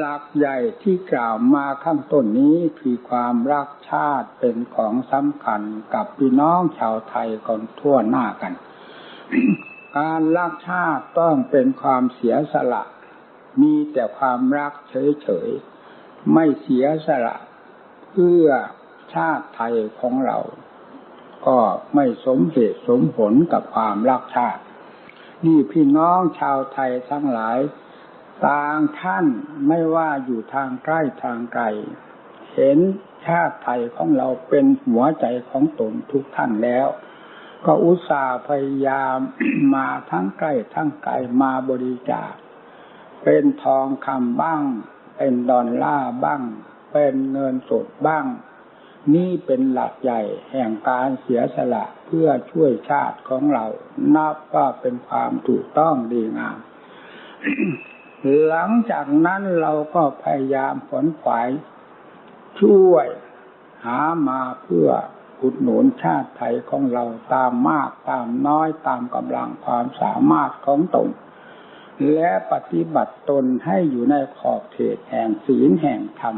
หลักใหญ่ที่กล่าวมาข้างต้นนี้คือความรักชาติเป็นของสำคัญกับพี่น้องชาวไทยคนทั่วหน้ากัน การรักชาติต้องเป็นความเสียสละ มีแต่ความรักเฉยๆ ไม่เสียสละ เพื่อชาติไทยของเรา ก็ไม่สมเหตุสมผลกับความรักชาติ นี่พี่น้องชาวไทยทั้งหลาย ต่างท่านไม่ว่าอยู่ทางใกล้ทางไกลเห็นชาติไทยของเราเป็นหัวใจของตนทุกท่านแล้ว ก็อุตส่าห์พยายามมาทั้งใกล้ทั้งไกลมาบริจาค เป็นทองคำบ้าง เป็นดอลลาร์บ้าง เป็นเงินสดบ้าง นี่เป็นหลักใหญ่แห่งการเสียสละเพื่อช่วยชาติของเรา นับว่าเป็นความถูกต้องดีงาม หลังจากนั้นเราก็พยายามผลฝาย ช่วยหามาเพื่ออุดหนุนชาติไทยของเราตามมากตามน้อยตามกำลังความสามารถของตนและปฏิบัติตนให้อยู่ในขอบเขตแห่งศีลแห่งธรรม